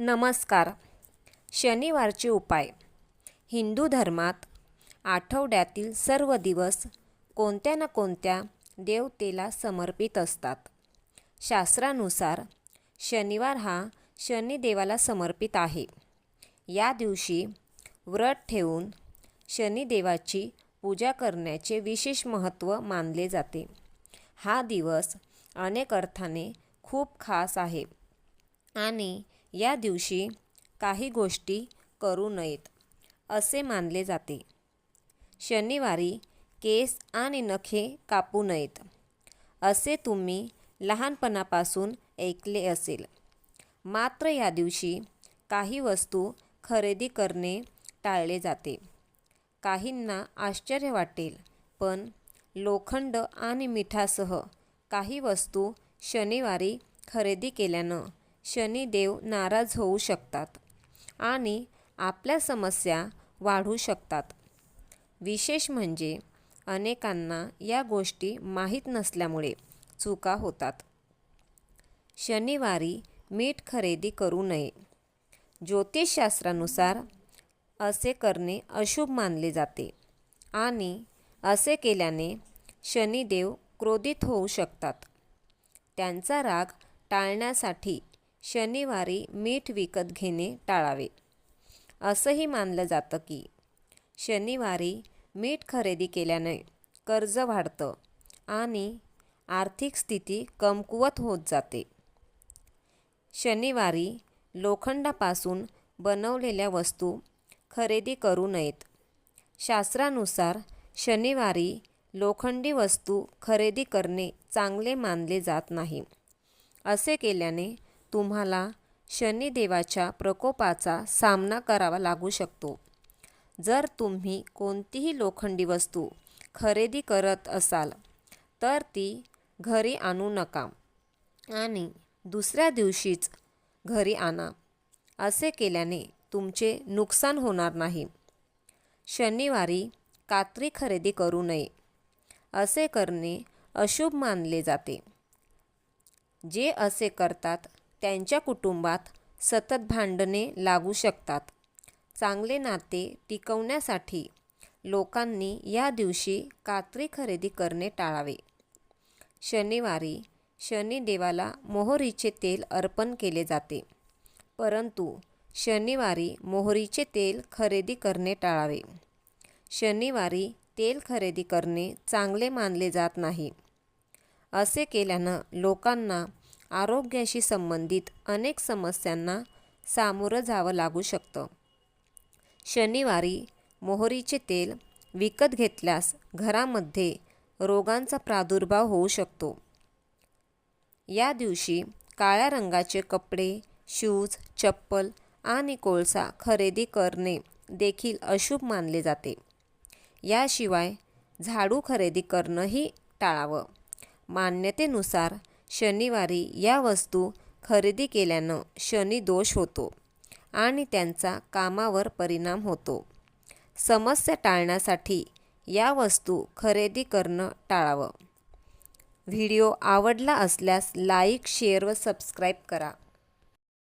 नमस्कार. शनिवारचे उपाय. हिंदू धर्मात आठवड्यातील सर्व दिवस कोणत्या ना कोणत्या देवतेला समर्पित असतात. शास्त्रानुसार शनिवार हा शनिदेवाला समर्पित आहे. या दिवशी व्रत ठेवून शनिदेवाची पूजा करण्याचे विशेष महत्त्व मानले जाते. हा दिवस अनेक अर्थाने खूप खास आहे. आणि या दिवशी काही गोष्टी करू नयेत असे मानले जाते. शनिवारी केस आणि नखे कापू नयेत असे तुम्ही लहानपणापासून ऐकले असेल. मात्र या दिवशी काही वस्तू खरेदी करणे टाळले जाते. काहींना आश्चर्य वाटेल पण लोखंड आणि मिठासह काही वस्तू शनिवारी खरेदी केल्यानं शनिदेव नाराज होऊ शकतात आणि आपल्या समस्या वाढू शकतात. विशेष म्हणजे अनेकांना या गोष्टी माहीत नसल्यामुळे चुका होतात. शनिवारी मीठ खरेदी करू नये. ज्योतिषशास्त्रानुसार असे करणे अशुभ मानले जाते आणि असे केल्याने शनिदेव क्रोधित होऊ शकतात. त्यांचा राग टाळण्यासाठी शनिवारी मीठ विकत घेणे टाळावे. असंही मानलं जातं की शनिवारी मीठ खरेदी केल्याने कर्ज वाढतं आणि आर्थिक स्थिती कमकुवत होत जाते. शनिवारी लोखंडापासून बनवलेल्या वस्तू खरेदी करू नयेत. शास्त्रानुसार शनिवारी लोखंडी वस्तू खरेदी करणे चांगले मानले जात नाही. असे केल्याने तुम्हाला शनिदेवाच्या प्रकोपाचा सामना करावा लागू शकतो. जर तुम्ही कोणतीही लोखंडी वस्तू खरेदी करत असाल तर ती घरी आणू नका आणि दुसऱ्या दिवशीच घरी आणा. असे केल्याने तुमचे नुकसान होणार नाही. शनिवारी कात्री खरेदी करू नये. असे करणे अशुभ मानले जाते. जे असे करतात त्यांच्या कुटुंबात सतत भांडणे लागू शकतात. चांगले नाते टिकवण्यासाठी लोकांनी या दिवशी कात्री खरेदी करणे टाळावे. शनिवारी शनिदेवाला मोहरीचे तेल अर्पण केले जाते. परंतु शनिवारी मोहरीचे तेल खरेदी करणे टाळावे. शनिवारी तेल खरेदी करणे चांगले मानले जात नाही. असे केल्यानं लोकांना आरोग्याशी संबंधित अनेक समस्यांना सामोरं जावं लागू शकतं. शनिवारी मोहरीचे तेल विकत घेतल्यास घरामध्ये रोगांचा प्रादुर्भाव होऊ शकतो. या दिवशी काळ्या रंगाचे कपडे शूज चप्पल आणि कोळसा खरेदी करणे देखील अशुभ मानले जाते. याशिवाय झाडू खरेदी करणंही टाळावं. मान्यतेनुसार शनिवारी या वस्तू खरेदी केल्यानं शनी दोष होतो आणि त्यांचा कामावर परिणाम होतो. समस्या टाळण्यासाठी या वस्तू खरेदी करणं टाळावं. व्हिडिओ आवडला असल्यास लाईक शेअर व सबस्क्राईब करा.